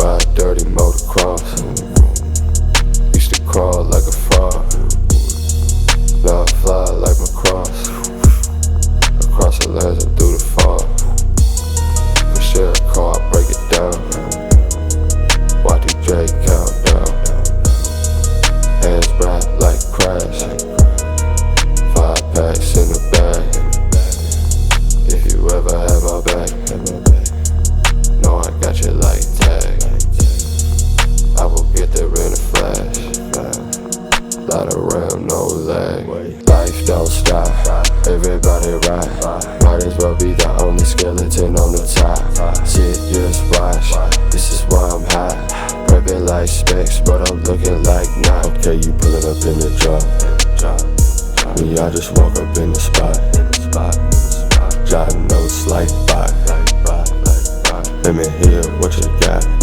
Ride dirty motocross. Used to crawl like a frog. Now I fly like my cross. Across the lands and through the No lag. Eh? Life don't stop, everybody ride. Might as well be the only skeleton on the top. Sit, just watch, this is why I'm hot. Prepping like specs, but I'm looking like not. Okay, you pulling up in the drop. Me, I just walk up in the spot. Jotting notes like bye. Let me hear what you got.